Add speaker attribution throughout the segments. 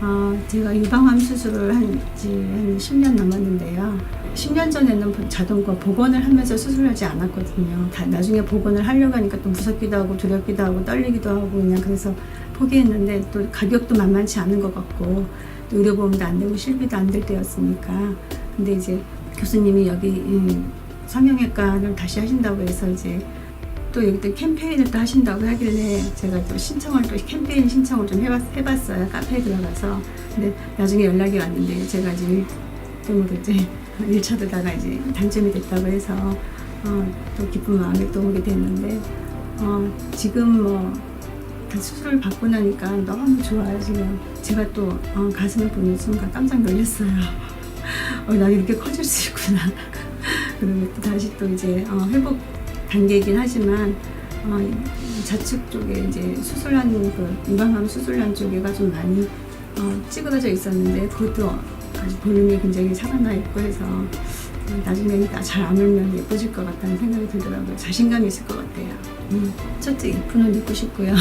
Speaker 1: 어, 제가 유방암 수술을 한 지 한 10년 넘었는데요. 10년 전에는 보- 자동과 복원을 하면서 수술하지 않았거든요. 다 나중에 복원을 하려고 하니까 또 무섭기도 하고 두렵기도 하고 떨리기도 하고 그냥 그래서 포기했는데 또 가격도 만만치 않은 것 같고 또 의료보험도 안 되고 실비도 안 될 때였으니까 근데 이제 교수님이 여기 이 성형외과를 다시 하신다고 해서 이제 또 여기 또 캠페인을 또 하신다고 하길래 제가 또 신청을 또 캠페인 신청을 좀 해봤, 해봤어요. 카페에 들어가서. 근데 나중에 연락이 왔는데 제가 일 때문에 이제 일 찾으다가 이제 당첨이 됐다고 해서 어, 또 기쁜 마음에 또 오게 됐는데 어, 지금 뭐다 수술을 받고 나니까 너무 좋아요 지금. 제가 또 어, 가슴을 보는 순간 깜짝 놀랐어요. 어, 나 이렇게 커질 수 있구나. 그리고 또 다시 또 이제 어, 회복 단계이긴 하지만 어, 이 좌측 쪽에 이제 수술한 그 유방암 수술한 쪽에가 좀 많이 어, 찌그러져 있었는데 그것도 아주 볼륨이 굉장히 살아나 있고 해서 어, 나중에 잘 아물면 예뻐질 것 같다는 생각이 들더라고요. 자신감이 있을 것 같아요. 음, 첫째 이쁜 옷 입고 싶고요.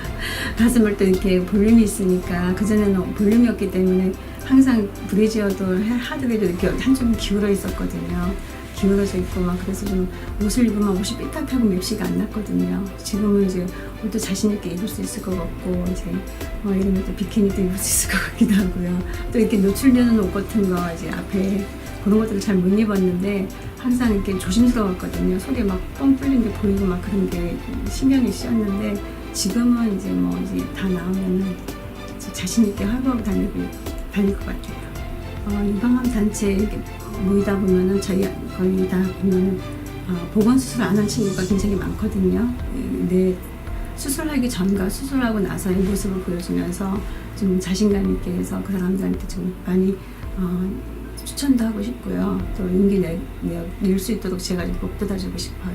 Speaker 1: 가슴을 또 이렇게 볼륨이 있으니까 그전에는 볼륨이었기 때문에 항상 브래지어도 해- 하드에도 이렇게 한쪽이 기울어 있었거든요. 기울어져 있고 막 그래서 좀 옷을 입으면 옷이 삐딱하고 맵시가 안 났거든요. 지금은 이제 옷도 자신 있게 입을 수 있을 것 같고 이제 뭐 이러면 또 비키니도 입을 수 있을 것 같기도 하고요. 또 이렇게 노출되는 옷 같은 거 이제 앞에 그런 것들을 잘 못 입었는데 항상 이렇게 조심스러웠거든요. 속에 막 뻥 뚫린 게 보이고 막 그런 게 신경이 쓰였는데 지금은 이제 뭐 이제 다 나오면은 자신 있게 활보하고 다니고 다닐 것 같아요. 어, 유방암 단체에 이렇게 모이다 보면은 저희 거의 다 보면은 어, 보건 수술 안 한 친구가 굉장히 많거든요. 내 수술하기 전과 수술하고 나서의 모습을 보여주면서 좀 자신감 있게 해서 그 사람들한테 좀 많이 어, 추천도 하고 싶고요. 또 용기 내, 낼수 있도록 제가 꼭 뜯어주고 싶어요.